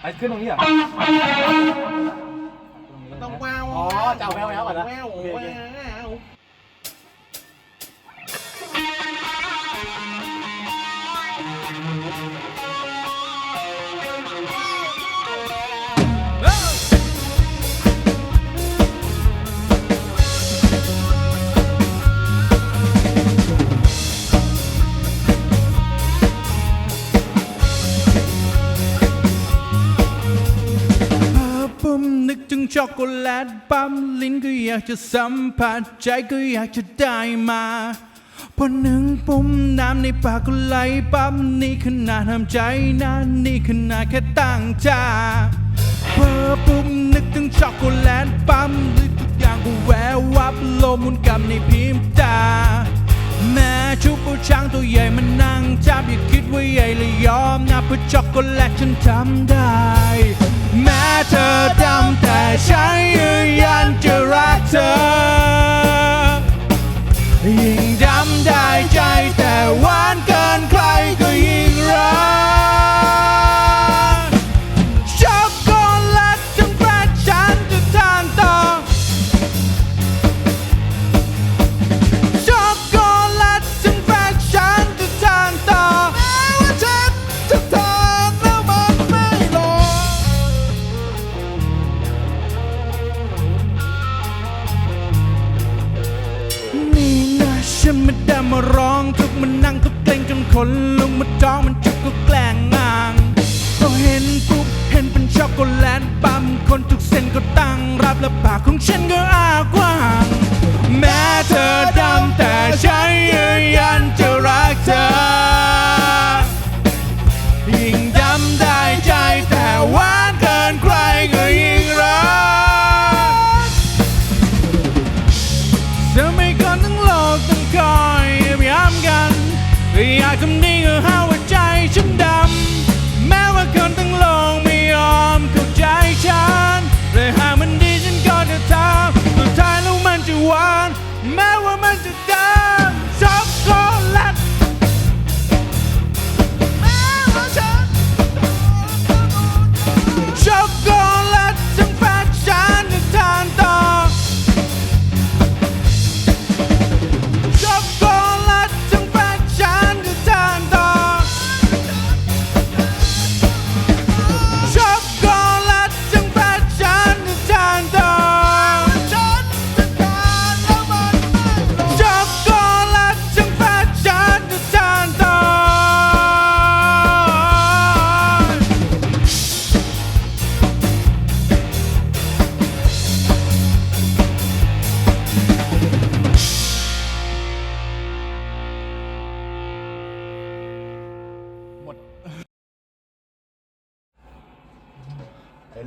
ไอ้ขึ้นตรงนี้เหรอต้องแววอ๋อจะเอาแววแววก่อนนะแววโอเคโอเคแว ถึงช็อกโกแลตปั๊มลิ้นก็อยากจะสัมผัสใจก็อยากจะได้มาพอหนึ่งปุ่มน้ำในปากก็ไหลปั๊มนี่ขนาดทำใจนะนี่ขนาดแค่ตั้งใจเพอปุ่มนึกถึงช็อกโกแลตปั๊มนึกทุกอย่างก็แวววับโลมุนกำในพิมพ์ตาแม่ชุบปูช้างตัวใหญ่มันนั่งจับอย่าคิดว่าใหญ่เลยยอมนะเพื่อช็อกโกแลตฉันทำได้ เธอดำแต่ฉันยืนยันจะรักเธอ มาร้องทุกมันนั่งทุกเกรงจนคนลุงมาจ้องมันจุกก็แกล้งงางพอเห็นปุ๊บเห็นเป็นช็อกโกแลตปั๊มคนทุกเส้นก็ตั้งรับและปากของฉันก็อาานแม้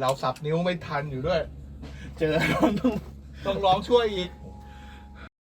เราสับนิ้วไม่ทันอยู่ด้วย เจอต้องต้องร้องช่วยอีก